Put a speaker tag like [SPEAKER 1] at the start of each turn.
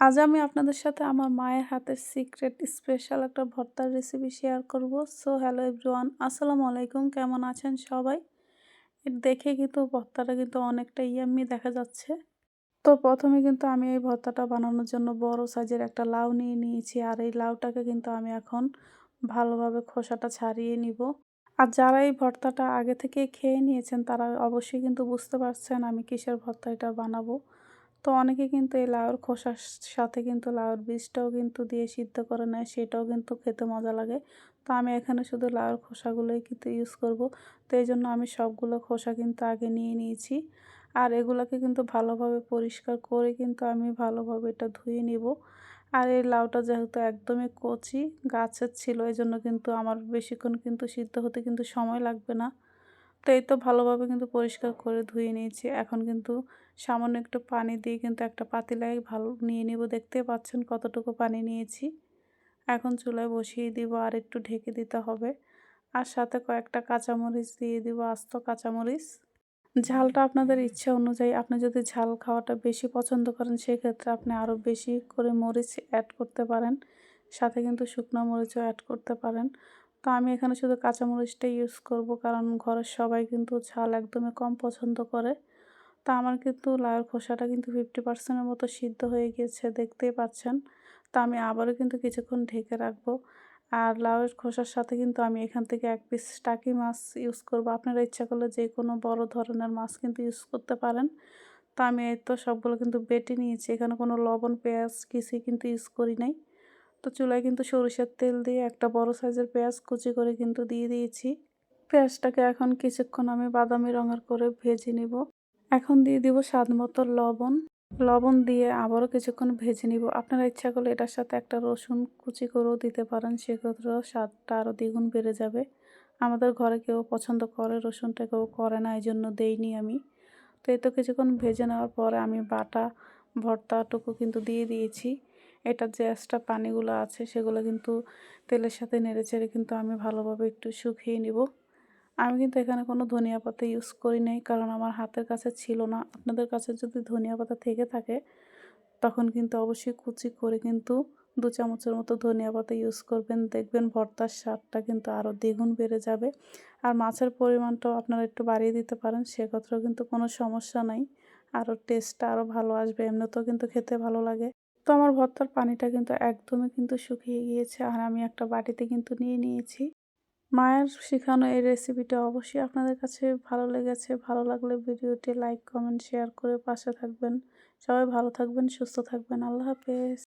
[SPEAKER 1] আজ আমি আপনাদের সাথে আমার মায়ের হাতের সিক্রেট স্পেশাল একটা ভর্তার রেসিপি শেয়ার করব। সো হ্যালো এভরিওয়ান আসসালামু আলাইকুম, কেমন আছেন সবাই? দেখে কিন্তু ভর্তাটা কিন্তু অনেকটা ইয়াম্মি দেখা যাচ্ছে। তো প্রথমে কিন্তু আমি এই ভর্তাটা বানানোর জন্য বড় সাইজের একটা লাউ নিয়ে নিয়েছি, আর এই লাউটাকে কিন্তু আমি এখন ভালোভাবে খোসাটা ছাড়িয়ে নিব। আর যারা এই ভর্তাটা আগে থেকে খেয়ে নিয়েছেন, তারা অবশ্যই কিন্তু বুঝতে পারছেন আমি কিসের ভর্তা এটা বানাবো। তো অনেকে কিন্তু এই লাউর খোসার সাথে কিন্তু লাউর বীজটাও কিন্তু দিয়ে সিদ্ধ করে নেয়, সেটাও কিন্তু খেতে মজা লাগে। তো আমি এখানে শুধু লাউর খোসাগুলোই কিন্তু ইউজ করব। তো এই জন্য আমি সবগুলো খোসা কিন্তু আগে নিয়ে নিয়েছি। আর এগুলোকে কিন্তু ভালোভাবে পরিষ্কার করে কিন্তু আমি ভালোভাবে এটা ধুয়ে নিব। আর এই লাউটা যেহেতু একদমই কচি, গাছের ছিল এই জন্য কিন্তু আমার বেশিক্ষণ কিন্তু সিদ্ধ হতে কিন্তু সময় লাগবে না। তো এই তো ভালোভাবে কিন্তু পরিষ্কার করে ধুয়ে নিয়েছি। এখন কিন্তু সামান্য একটু পানি দিয়ে কিন্তু একটা পাতিলায় ভালো নিয়ে নিব। দেখতে পাচ্ছেন কতটুকু পানি নিয়েছি। এখন চুলায় বসিয়ে দিব আর একটু ঢেকে দিতে হবে। আর সাথে কয়েকটা কাঁচামরিচ দিয়ে দিব, আস্ত কাঁচামরিচ। ঝালটা আপনাদের ইচ্ছা অনুযায়ী আপনি যদি ঝাল খাওয়াটা বেশি পছন্দ করেন, সেক্ষেত্রে আপনি আরও বেশি করে মরিচ অ্যাড করতে পারেন। সাথে কিন্তু শুকনো মরিচও অ্যাড করতে পারেন। তো আমি এখানে শুধু কাঁচামরিচটা ইউজ করব, কারণ ঘরের সবাই কিন্তু ঝাল একদমই কম পছন্দ করে। তা আমার কিন্তু লাউয়ের খোসাটা কিন্তু ফিফটি পার্সেন্টের মতো সিদ্ধ হয়ে গিয়েছে, দেখতেই পাচ্ছেন। তা আমি আবারও কিন্তু কিছুক্ষণ ঢেকে রাখব। আর লাউয়ের খোসার সাথে কিন্তু আমি এখান থেকে এক পিস টাকি মাছ ইউজ করব। আপনারা ইচ্ছা করলে যে কোনো বড় ধরনের মাছ কিন্তু ইউজ করতে পারেন। তা আমি এই তো সবগুলো কিন্তু বেটে নিয়েছি। এখানে কোনো লবণ, পেঁয়াজ কিছুই কিন্তু ইউজ করি নাই। তো চুলায় কিন্তু সরিষার তেল দিয়ে একটা বড় সাইজের পেঁয়াজ কুচি করে কিন্তু দিয়ে দিয়েছি। পেঁয়াজটাকে এখন কিছুক্ষণ আমি বাদামি রঙের করে ভেজে নিব। এখন দিয়ে দিব স্বাদ মতো লবণ। লবণ দিয়ে আবারও কিছুক্ষণ ভেজে নিব। আপনারা ইচ্ছা করলে এটার সাথে একটা রসুন কুচি করেও দিতে পারেন। সেক্ষেত্রেও স্বাদটা আরও দ্বিগুণ বেড়ে যাবে। আমাদের ঘরে কেউ পছন্দ করে, রসুনটা কেউ করে না এই জন্য দেইনি আমি। তো এই তো কিছুক্ষণ ভেজে নেওয়ার পরে আমি বাটা, ভর্তাটুকু কিন্তু দিয়ে দিয়েছি। এটার যে এক্সট্রা পানিগুলো আছে সেগুলো কিন্তু তেলের সাথে নেড়ে চেড়ে কিন্তু আমি ভালোভাবে একটু শুকিয়ে নিব। আমি কিন্তু এখানে কোনো ধনিয়া পাতা ইউজ করি নাই কারণ আমার হাতের কাছে ছিল না। আপনাদের কাছে যদি ধনিয়া পাতা থেকে থাকে, তখন কিন্তু অবশ্যই কুচি করে কিন্তু দু চামচের মতো ধনিয়া পাতা ইউজ করবেন। দেখবেন ভর্তার স্বাদটা কিন্তু আরও দ্বিগুণ বেড়ে যাবে। আর মাছের পরিমাণটাও আপনারা একটু বাড়িয়ে দিতে পারেন, সেক্ষেত্রেও কিন্তু কোনো সমস্যা নাই। আরও টেস্টটা আরও ভালো আসবে, এমনিতেও কিন্তু খেতে ভালো লাগে। তো আমার ভর্তার পানিটা কিন্তু একদমই কিন্তু শুকিয়ে গিয়েছে আর আমি একটা বাটিতে কিন্তু নিয়ে নিয়েছি। মায়ের শেখানো এই রেসিপিটা অবশ্যই আপনাদের কাছে ভালো লেগেছে, ভালো লাগলে ভিডিওটি লাইক কমেন্ট শেয়ার করে পাশে থাকবেন। সবাই ভালো থাকবেন, সুস্থ থাকবেন। আল্লাহ হাফেজ।